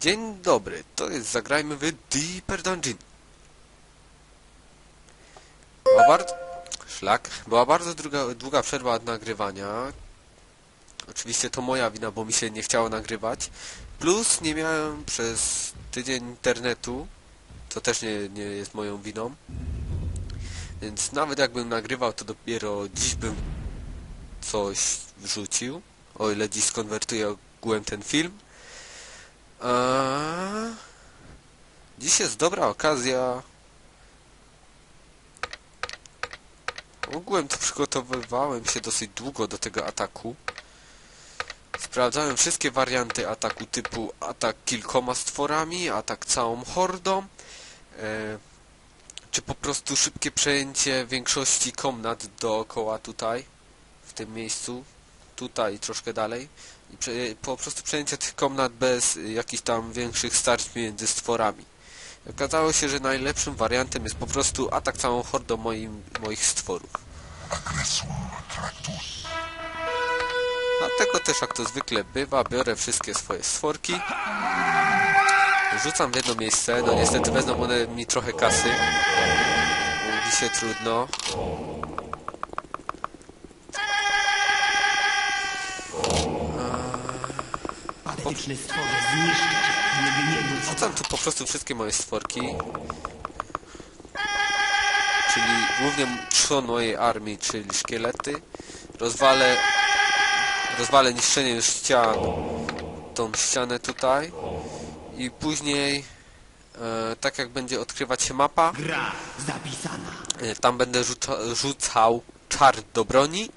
Dzień dobry, to jest Zagrajmy w Deeper Dungeon. Była bardzo... Szlak. Była bardzo długa, długa przerwa od nagrywania. Oczywiście to moja wina, bo mi się nie chciało nagrywać. Plus nie miałem przez tydzień internetu, co też nie, nie jest moją winą. Więc nawet jakbym nagrywał, to dopiero dziś bym coś wrzucił. O ile dziś skonwertuję ogółem ten film. Eee, dziś jest dobra okazja. Ogółem to przygotowywałem się dosyć długo do tego ataku. Sprawdzałem wszystkie warianty ataku typu atak kilkoma stworami, atak całą hordą, e, czy po prostu szybkie przejęcie większości komnat dookoła tutaj, w tym miejscu, tutaj troszkę dalej. I po prostu przejęcie tych komnat bez jakichś tam większych starć między stworami. Okazało się, że najlepszym wariantem jest po prostu atak całą hordą moim, moich stworów. Dlatego też jak to zwykle bywa, biorę wszystkie swoje stworki, rzucam w jedno miejsce, no niestety wezmą one mi trochę kasy, mówi się trudno. Zniszczy cię, gniewu Rzucam tu po prostu wszystkie moje stworki. Czyli głównie trzon mojej armii, czyli szkielety. Rozwalę, rozwalę niszczenie ścian, tą ścianę tutaj. I później, e, tak jak będzie odkrywać się mapa, Gra zapisana. e, tam będę rzuca, rzucał czar do broni.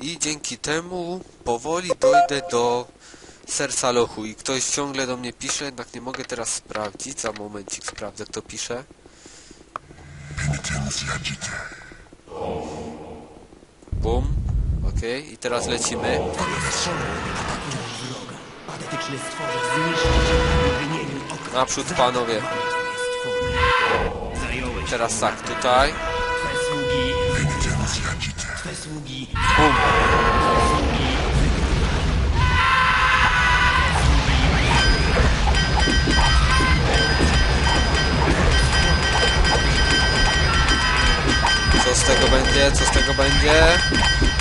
I dzięki temu powoli dojdę do serca lochu i ktoś ciągle do mnie pisze, jednak nie mogę teraz sprawdzić, za momencik sprawdzę kto pisze. Bum, okej, i teraz lecimy. Naprzód panowie. Teraz tak, tutaj. Bum. Co z tego będzie? Co z tego będzie?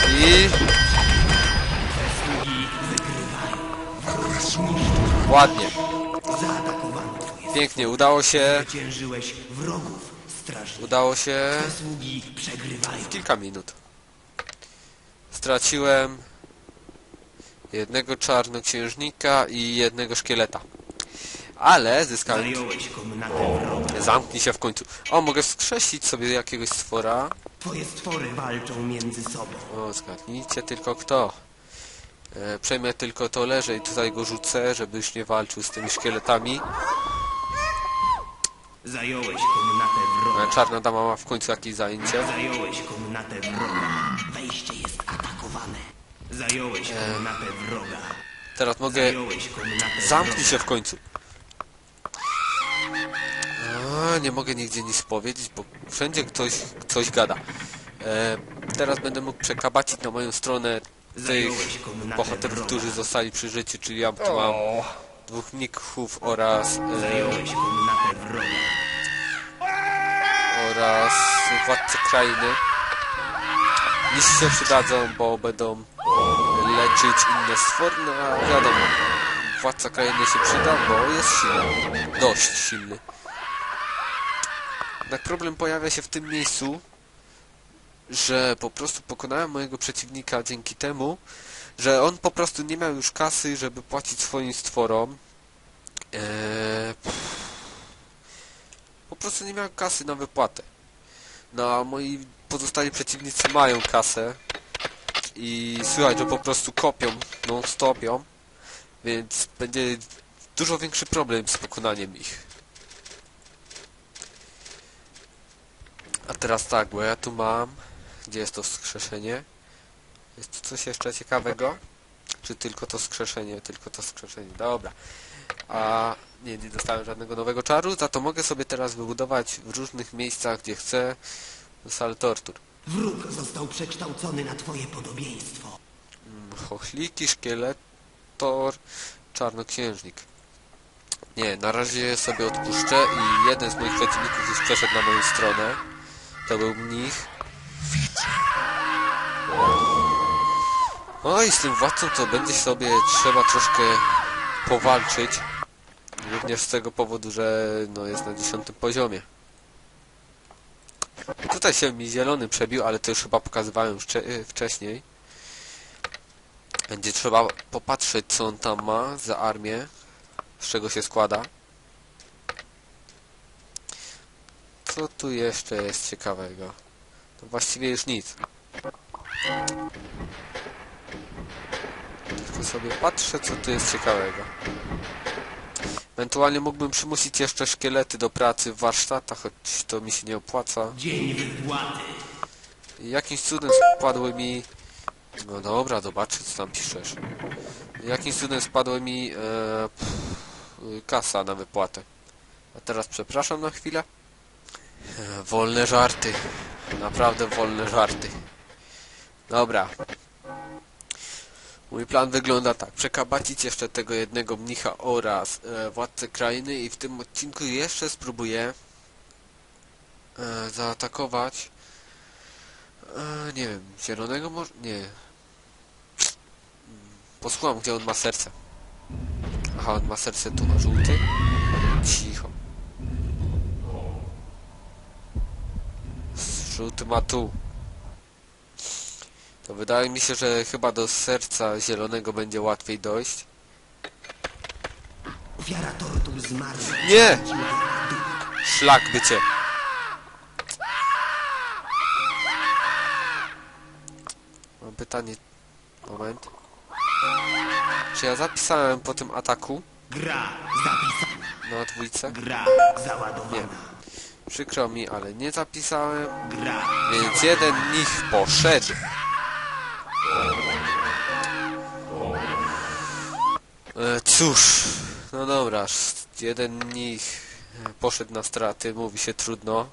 I... Ładnie. Pięknie, udało się. Udało się. Kilka minut. Straciłem jednego czarnoksiężnika i jednego szkieleta. Ale zyskałem... Zamknij się w końcu. O, mogę wskrzesić sobie jakiegoś stwora. Twoje stwory walczą między sobą. O, zgadnijcie tylko kto. E, przejmę tylko to leże i tutaj go rzucę, żeby już nie walczył z tymi szkieletami. Zająłeś komnatę wroga. E, czarna dama ma w końcu jakieś zajęcie. Zająłeś komnatę wroga. Wejście jest atakowane. Zająłeś komnatę wroga. Teraz mogę... Zamknij się w końcu. A, nie mogę nigdzie nic powiedzieć, bo wszędzie ktoś coś gada. E, teraz będę mógł przekabacić na moją stronę tych bohaterów, którzy zostali przy życiu, czyli ja tu mam dwóch mnichów oraz e, oraz władcę krainy. Nic się przydadzą, bo będą leczyć inne stwory, no a wiadomo, władca krainy się przyda, bo jest silny, dość silny. Jednak problem pojawia się w tym miejscu, że po prostu pokonałem mojego przeciwnika dzięki temu, że on po prostu nie miał już kasy, żeby płacić swoim stworom. Eee, po prostu nie miał kasy na wypłatę. No a moi pozostali przeciwnicy mają kasę i słychać, że po prostu kopią, non stopią, więc będzie dużo większy problem z pokonaniem ich. A teraz tak, bo ja tu mam... Gdzie jest to wskrzeszenie? Jest tu coś jeszcze ciekawego? Czy tylko to wskrzeszenie? Tylko to wskrzeszenie. Dobra. A nie, nie dostałem żadnego nowego czaru, za to mogę sobie teraz wybudować w różnych miejscach, gdzie chcę salę tortur. Wróg został przekształcony na twoje podobieństwo. Mm, Chochliki, szkieletor, czarnoksiężnik. Nie, na razie sobie odpuszczę i jeden z moich przeciwników już przeszedł na moją stronę. To był mnich. No i z tym władcą to będzie sobie trzeba troszkę powalczyć. Również z tego powodu, że no, jest na dziesiątym poziomie. Tutaj się mi zielony przebił, ale to już chyba pokazywałem y, wcześniej. Będzie trzeba popatrzeć, co on tam ma za armię, z czego się składa. Co tu jeszcze jest ciekawego? No właściwie już nic. Tylko sobie patrzę, co tu jest ciekawego. Ewentualnie mógłbym przymusić jeszcze szkielety do pracy w warsztatach, choć to mi się nie opłaca. Dzień wypłaty. Jakimś cudem spadły mi... No dobra, zobaczę co tam piszesz. Jakimś cudem spadły mi e, pff, kasa na wypłatę. A teraz przepraszam na chwilę. Wolne żarty. Naprawdę wolne żarty. Dobra. Mój plan wygląda tak. Przekabacić jeszcze tego jednego mnicha oraz e, władcę krainy i w tym odcinku jeszcze spróbuję e, zaatakować e, nie wiem, zielonego może... nie. Posłucham, gdzie on ma serce. Aha, on ma serce tu, a żółty? Cicho. Żółty ma tu. To wydaje mi się, że chyba do serca zielonego będzie łatwiej dojść. Ofiara tortur zmarła. Nie! Szlak by cię. Mam pytanie. Moment. Czy ja zapisałem po tym ataku Gra zapisana. na dwójce? Gra załadowana. Przykro mi, ale nie zapisałem. Więc jeden nich poszedł. E, cóż, no dobra, jeden nich poszedł na straty, mówi się trudno.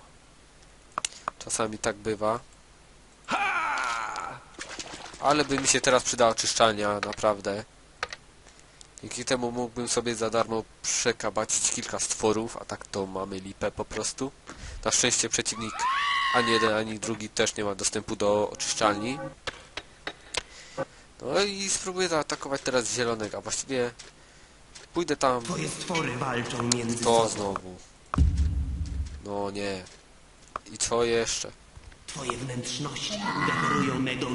Czasami tak bywa. Ale by mi się teraz przydała oczyszczalnia, naprawdę. Dzięki temu mógłbym sobie za darmo przekabacić kilka stworów, a tak to mamy lipę po prostu. Na szczęście przeciwnik ani jeden, ani drugi też nie ma dostępu do oczyszczalni. No i spróbuję zaatakować teraz zielonego, a właściwie pójdę tam Twoje stwory walczą między to znowu. No nie. I co jeszcze? Twoje wnętrzności dekorują mego.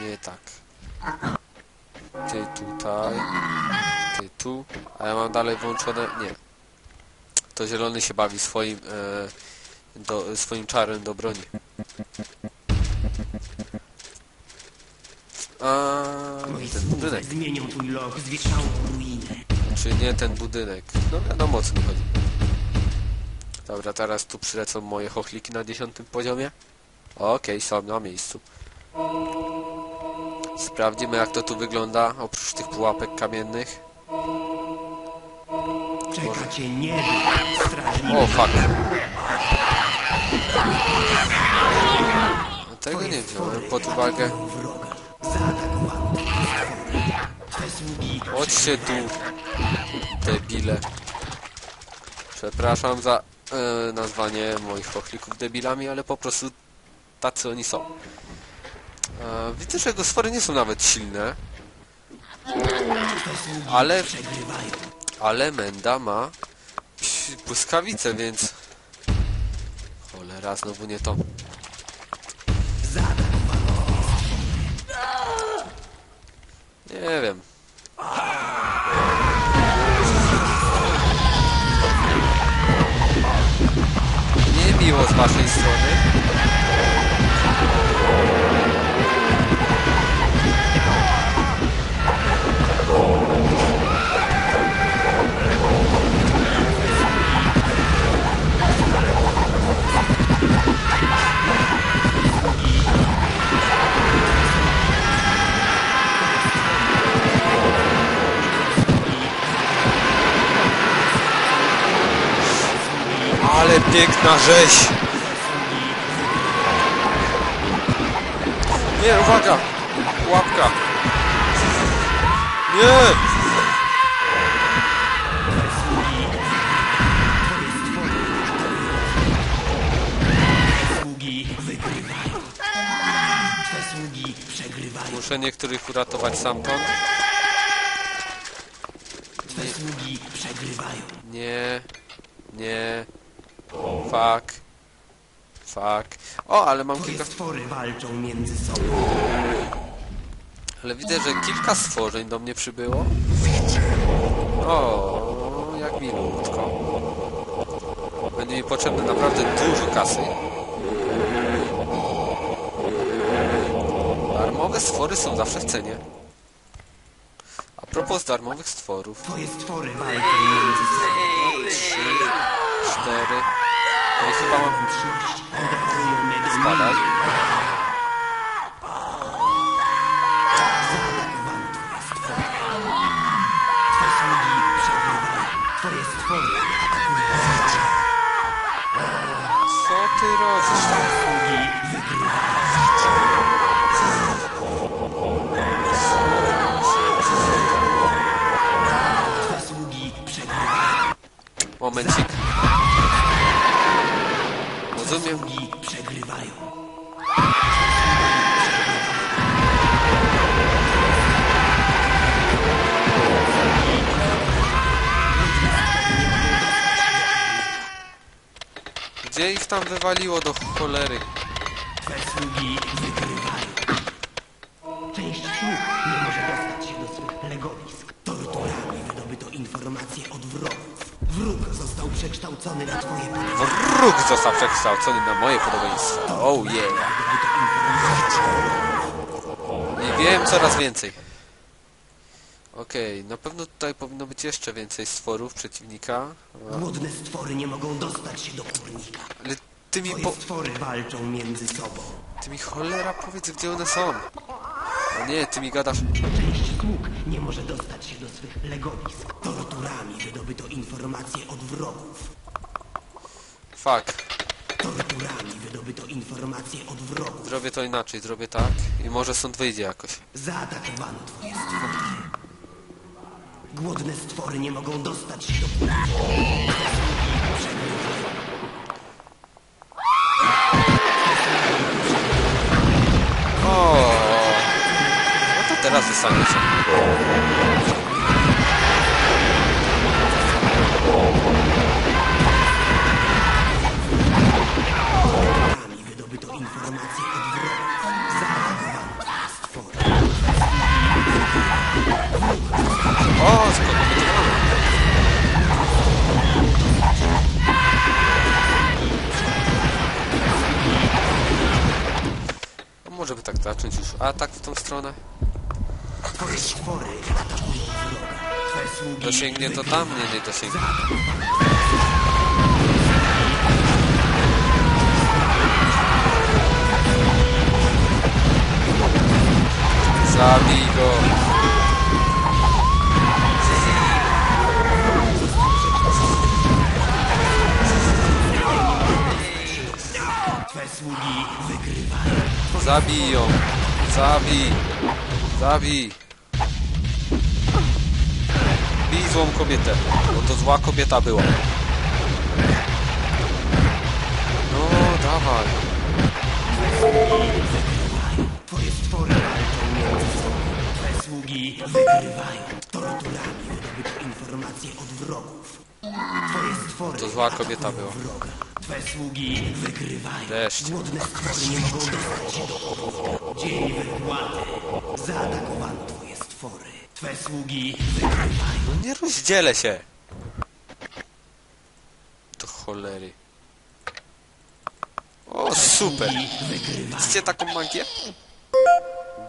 Nie tak. Ty tutaj. Ty tu. A ja mam dalej włączone... Nie. To zielony się bawi swoim... E, do, swoim czarem do broni. A ten budynek. zmienią twój los wieczną ruinę. Czy nie ten budynek? No wiadomo o co mi chodzi. Dobra, teraz tu przylecą moje chochliki na dziesiątym poziomie. Okej, są na miejscu. Sprawdzimy jak to tu wygląda, oprócz tych pułapek kamiennych. Czeka cię strażliwy. O, fuck. No tego nie wziąłem pod uwagę. sługi Chodźcie tu, debile. Przepraszam za e, nazwanie moich chochlików debilami, ale po prostu tacy oni są. E, widzę, że jego stwory nie są nawet silne, ale, ale Menda ma błyskawice, więc... Cholera, znowu nie to. Nie wiem. Nie miło z waszej strony. Piękna rzeź. Nie, uwaga! Łapka! Nie! Muszę niektórych uratować stamtąd. Twe sługi przegrywają. Nie, nie. Fuck. Fuck. O, ale mam kilka... stwory walczą między sobą. Ale widzę, że kilka stworzeń do mnie przybyło. O, jak milutko. Będzie mi potrzebne naprawdę dużo kasy. Darmowe stwory są zawsze w cenie. A propos darmowych stworów. Twoje stwory walczą między sobą. Trzy, cztery. I chyba mam... Atakują. Co ty robisz tam? Sługi. Momencik. Rozumiem. Sługi przegrywają. Gdzie ich tam wywaliło do cholery? Twe wygrywają. Część sług nie może dostać się do swych legowisk. Torturami wydobyto informacje od wrogów. Został przekształcony na twoje podobieństwo. Wróg został przekształcony na moje podobieństwo. Oh yeah. I wiem coraz więcej. Okej, na pewno tutaj powinno być jeszcze więcej stworów przeciwnika. Głodne stwory nie mogą dostać się do kurnika. Ale ty mi, po, stwory walczą między sobą. ty mi cholera powiedz gdzie one są. A nie, ty mi gadasz. Część sług nie może dostać się do swych legowisk. Torturami wydobyto informacje od wrogów. Fuck. Torturami wydobyto informacje od wrogów. Zrobię to inaczej, zrobię tak. I może stąd wyjdzie jakoś. Zaatakowano twoje stwory. Głodne stwory nie mogą dostać się do. O. No to teraz zostaniecie. Torturami O, skompletowałem. A może by tak zacząć już atak w tą stronę? Dosięgnie to tam? Nie, nie dosięgnie. Zabij go! Sługi wygrywają. Zabij ją! Zabij! Zabij! Bij złą kobietę, bo to zła kobieta była. No, dawaj. Twoje stwory walczą między sobą. Twe sługi wygrywają. Torturami wydobyto informacje od wrogów. Twoje stwory To zła kobieta była. wroga. Twe sługi wygrywają. Deszcz. Głodne stwory nie mogą dostać się do kurnika. Dzień wypłaty. Zaatakowano twoje stwory. Twe sługi wygrywają. No nie rozdzielę się! Do cholery. O, super! Widzicie taką magię?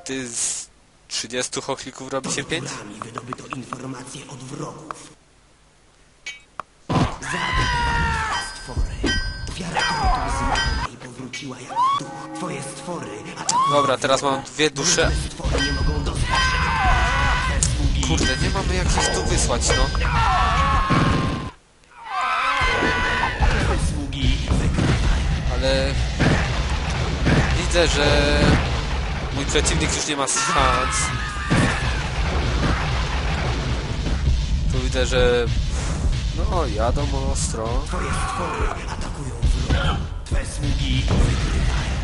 Gdy z 30 chochlików robi się 5? Torturami wydobyto informacje od wrogów. Powróciła jak duch. Twoje stwory atakują. Dobra, teraz mam dwie dusze. Stwory nie mogą dostać Kurde, nie mamy jak ich tu wysłać, no. Ale... Widzę, że... Mój przeciwnik już nie ma szans. Tu widzę, że... No, jadą ostro. Twoje stwory. Twe sługi wygrywają.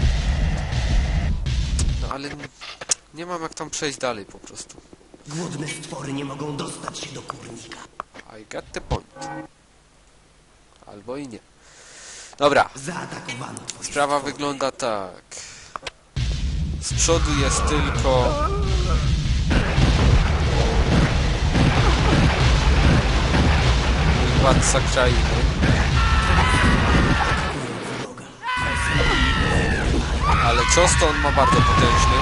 No ale... Nie mam jak tam przejść dalej po prostu. Głodne stwory nie mogą dostać się do kurnika. I got the point. Albo i nie. Dobra, Zaatakowano twoje sprawa wygląda tak. Z przodu jest tylko... mój władca krainy. Ale cios to on ma bardzo potężny.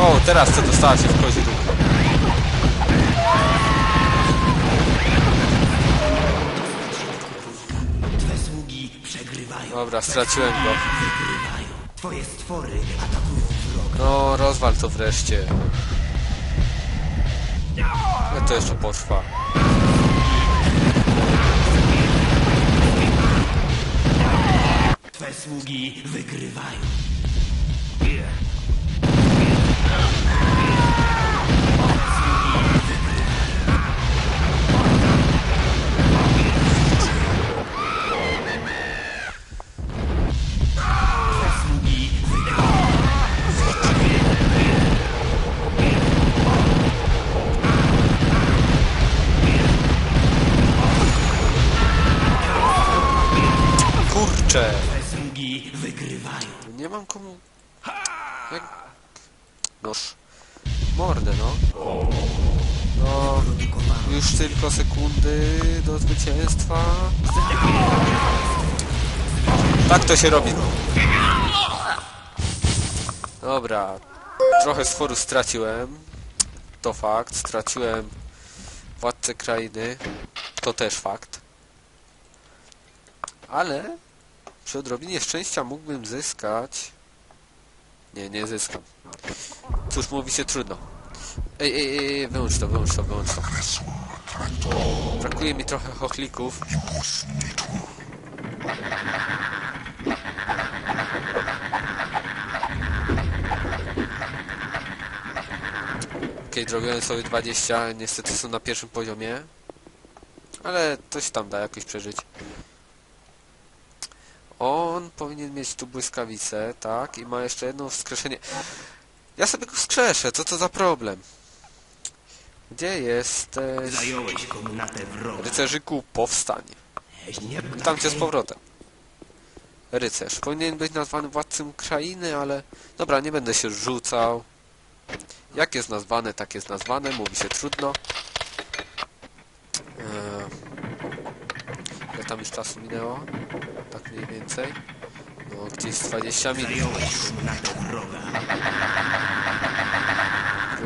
O, teraz to dostała się w kozi przegrywają. Dobra, straciłem go. No, rozwal to wreszcie. Ale to jeszcze potrwa. Twe sługi wygrywają. Tylko sekundy do zwycięstwa. Tak to się robi. Dobra. Trochę stworu straciłem. To fakt. Straciłem władcę krainy. To też fakt. Ale przy odrobinie szczęścia mógłbym zyskać... Nie, nie zyskam. Cóż, mówi się trudno. Ej, ej, ej, wyłącz to, wyłącz to, wyłącz to. Brakuje mi trochę chochlików. Okej, zrobiłem sobie 20, niestety są na pierwszym poziomie. Ale coś tam da jakoś przeżyć. On powinien mieć tu błyskawicę, tak? I ma jeszcze jedno wskrzeszenie. Ja sobie go wskrzeszę, co to za problem? Gdzie jesteś? Zająłeś komnatę wroga. Rycerzyku, powstań. Tam cię z powrotem. Rycerz. Powinien być nazwany władcą krainy, ale... Dobra, nie będę się rzucał. Jak jest nazwane, tak jest nazwane. Mówi się trudno. Eee... Tam już czasu minęło? Tak mniej więcej. No, gdzieś z 20 minut. Zająłeś komnatę wroga.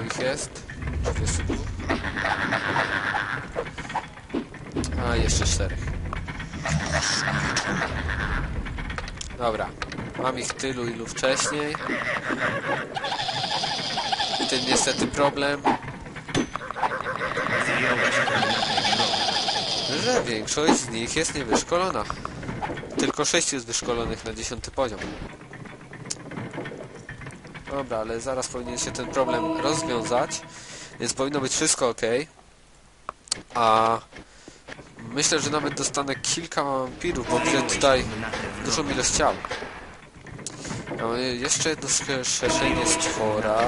Ich jest? 32? A, jeszcze czterech. Dobra. Mam ich tylu, ilu wcześniej. Z tym niestety problem, że większość z nich jest niewyszkolona. Tylko sześć jest wyszkolonych na dziesiąty poziom. Dobra, ale zaraz powinien się ten problem rozwiązać, więc powinno być wszystko ok. A myślę, że nawet dostanę kilka wampirów, bo widzę tutaj dużą ilość ciał. Mamy jeszcze jedno skrzeszenie stwora.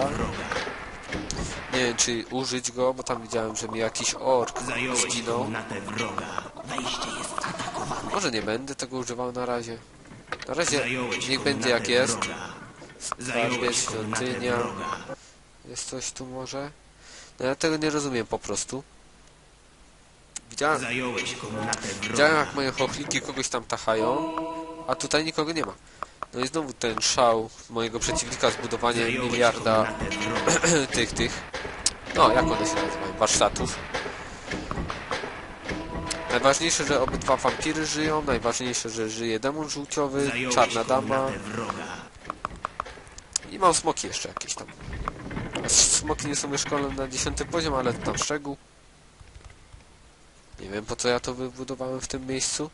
Nie wiem, czy użyć go, bo tam widziałem, że mi jakiś ork zginął. Może nie będę tego używał na razie. Na razie niech będzie jak jest. wroga. Skarbie, Zająłeś komnatę świątynia. Jest coś tu może? No ja tego nie rozumiem po prostu. Widziałem, widziałem jak moje chochliki kogoś tam tachają, a tutaj nikogo nie ma. No i znowu ten szał mojego przeciwnika zbudowanie miliarda tych, tych. No, jak one się nazywają? Warsztatów. Najważniejsze, że obydwa wampiry żyją, najważniejsze, że żyje demon żółciowy, czarna dama i mam smoki jeszcze jakieś tam. Smoki nie są wyszkolone na 10 poziom, ale to tam szczegół. Nie wiem po co ja to wybudowałem w tym miejscu.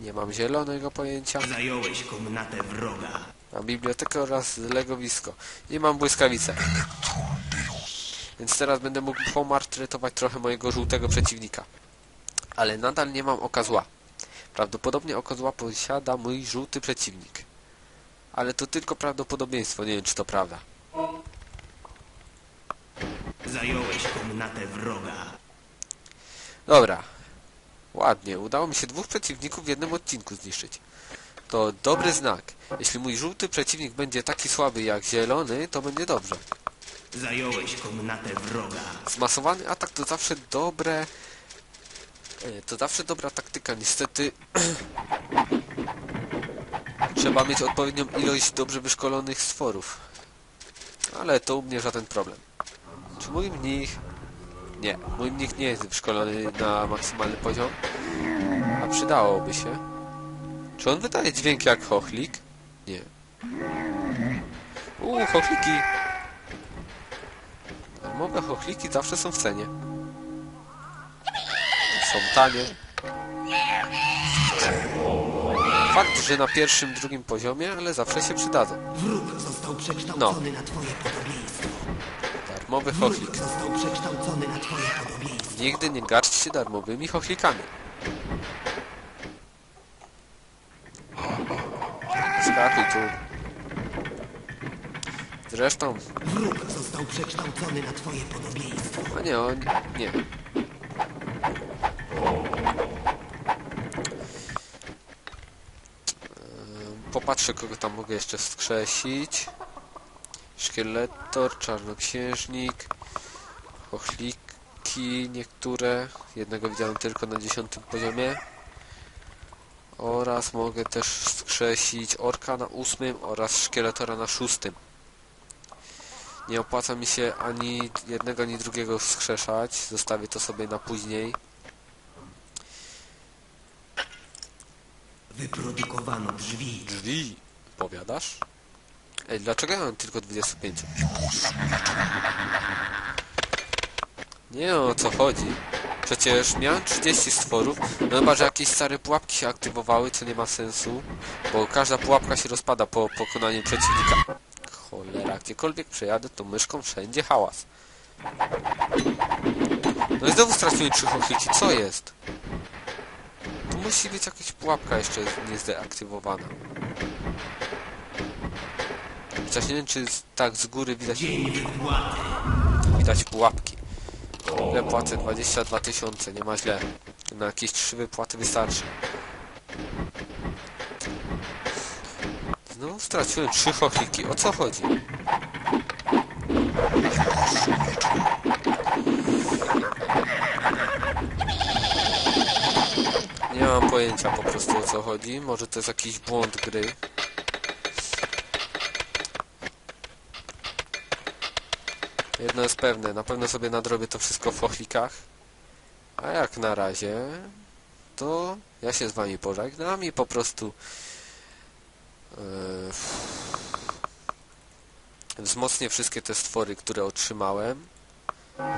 Nie mam zielonego pojęcia. Zająłeś komnatę wroga. Mam bibliotekę oraz legowisko. I mam błyskawicę. Więc teraz będę mógł pomartretować trochę mojego żółtego przeciwnika. Ale nadal nie mam oka zła. Prawdopodobnie oko zła posiada mój żółty przeciwnik. Ale to tylko prawdopodobieństwo, nie wiem czy to prawda. Zająłeś komnatę wroga. Dobra. Ładnie, udało mi się dwóch przeciwników w jednym odcinku zniszczyć. To dobry znak. Jeśli mój żółty przeciwnik będzie taki słaby jak zielony, to będzie dobrze. Zająłeś komnatę wroga. Zmasowany atak to zawsze dobre... e, To zawsze dobra taktyka. Niestety... Trzeba mieć odpowiednią ilość dobrze wyszkolonych stworów. Ale to u mnie żaden problem. Czy mój mnich... Nie, mój mnich nie jest wyszkolony na maksymalny poziom. A przydałoby się. Czy on wydaje dźwięk jak chochlik? Nie. Uuu, chochliki! Darmowe chochliki zawsze są w cenie. Są tanie. Fakt, że na pierwszym, drugim poziomie, ale zawsze się przydadzą. Wróg został przekształcony na twoje podobieństwo. Darmowy chochlik. został przekształcony na twoje podobieństwo. Nigdy nie garczcie darmowymi chochlikami. Skakuj tu. Zresztą, Wróg został przekształcony na twoje podobieństwo. a nie, on... nie. Popatrzę, kogo tam mogę jeszcze wskrzesić. Szkieletor, czarnoksiężnik, chochliki niektóre. Jednego widziałem tylko na dziesiątym poziomie. Oraz mogę też wskrzesić orka na ósmym oraz szkieletora na szóstym. Nie opłaca mi się ani jednego, ani drugiego wskrzeszać. Zostawię to sobie na później. Wyprodukowano drzwi. Drzwi, powiadasz? Ej, dlaczego ja mam tylko 25? Nie o co chodzi. Przecież miałem 30 stworów, no chyba, że jakieś stare pułapki się aktywowały, co nie ma sensu, bo każda pułapka się rozpada po pokonaniu przeciwnika. Cholera, gdziekolwiek przejadę, to myszką wszędzie hałas. No i znowu straciłem trzy chochliki, co jest? Musi być jakaś pułapka jeszcze nie zdeaktywowana. Chociaż nie wiem, czy tak z góry widać, widać pułapki. Ile płacę? 22 tysiące, nie ma źle. Na jakieś trzy wypłaty wystarczy. Znowu straciłem trzy chochliki. O co chodzi? Nie mam pojęcia po prostu o co chodzi. Może to jest jakiś błąd gry. Jedno jest pewne, na pewno sobie nadrobię to wszystko w chochlikach. A jak na razie, to ja się z wami pożegnam i po prostu yy, wzmocnię wszystkie te stwory, które otrzymałem.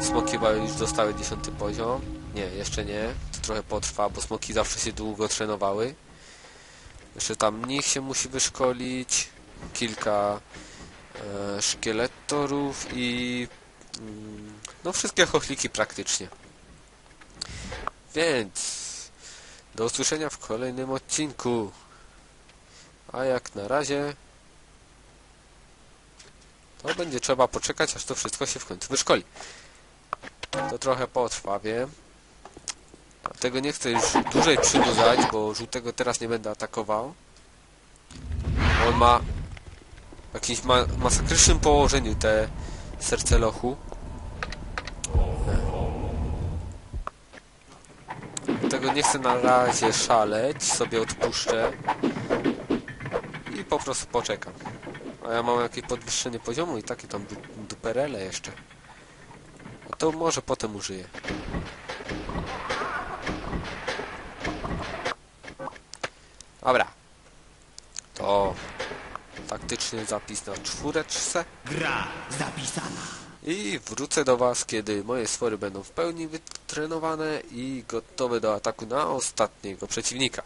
Smoki chyba już dostały 10 poziom. Nie, jeszcze nie. Trochę potrwa, bo smoki zawsze się długo trenowały. Jeszcze tam mnich się musi wyszkolić. Kilka e, szkieletorów i mm, no wszystkie chochliki praktycznie. Więc do usłyszenia w kolejnym odcinku. A jak na razie to będzie trzeba poczekać, aż to wszystko się w końcu wyszkoli. To trochę potrwa, wiem. Dlatego nie chcę już dłużej przedłużać, bo żółtego teraz nie będę atakował. On ma w jakimś ma masakrycznym położeniu te serce lochu. Dlatego nie chcę na razie szaleć, sobie odpuszczę i po prostu poczekam. A ja mam jakieś podwyższenie poziomu i takie tam du duperele jeszcze. No to może potem użyję. Dobra. To taktyczny zapis na czwóreczce. Gra zapisana. I wrócę do Was, kiedy moje stwory będą w pełni wytrenowane i gotowe do ataku na ostatniego przeciwnika.